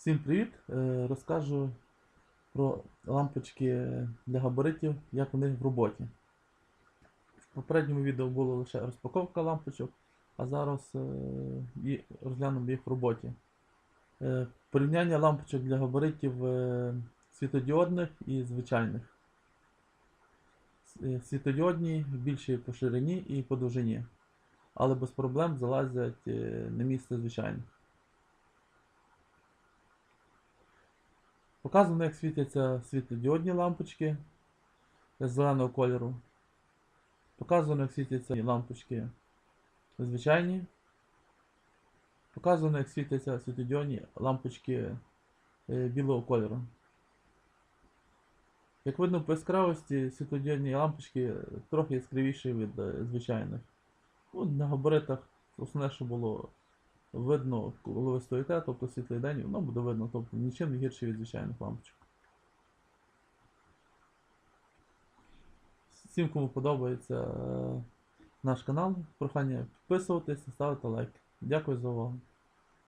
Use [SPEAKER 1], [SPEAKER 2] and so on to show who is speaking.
[SPEAKER 1] Всім привіт! Е, Розкажу про лампочки для габаритів, як у них в роботі. В попередньому відео була лише розпаковка лампочок, а зараз е, і розглянемо їх в роботі. Е, Порівняння лампочок для габаритів світодіодних і звичайних. Світодіодні більші по ширині і по довжині, але без проблем залазять на місце звичайних. Показано, як світяться світлодіодні лампочки зеленого кольору. Показано, як світяться лампочки звичайні. Показано, як світяться світлодіодні лампочки е, білого кольору. Як видно по яскравості, світлодіодні лампочки трохи яскравіші від е, звичайних. Ну, на габаритах основне, що було видно, коли ви стоїте, тобто світлий день, воно буде видно, тобто нічим не гірше від звичайних лампочок. Всім, кому подобається е, наш канал, прохання підписуватись та ставити лайк. Дякую за увагу.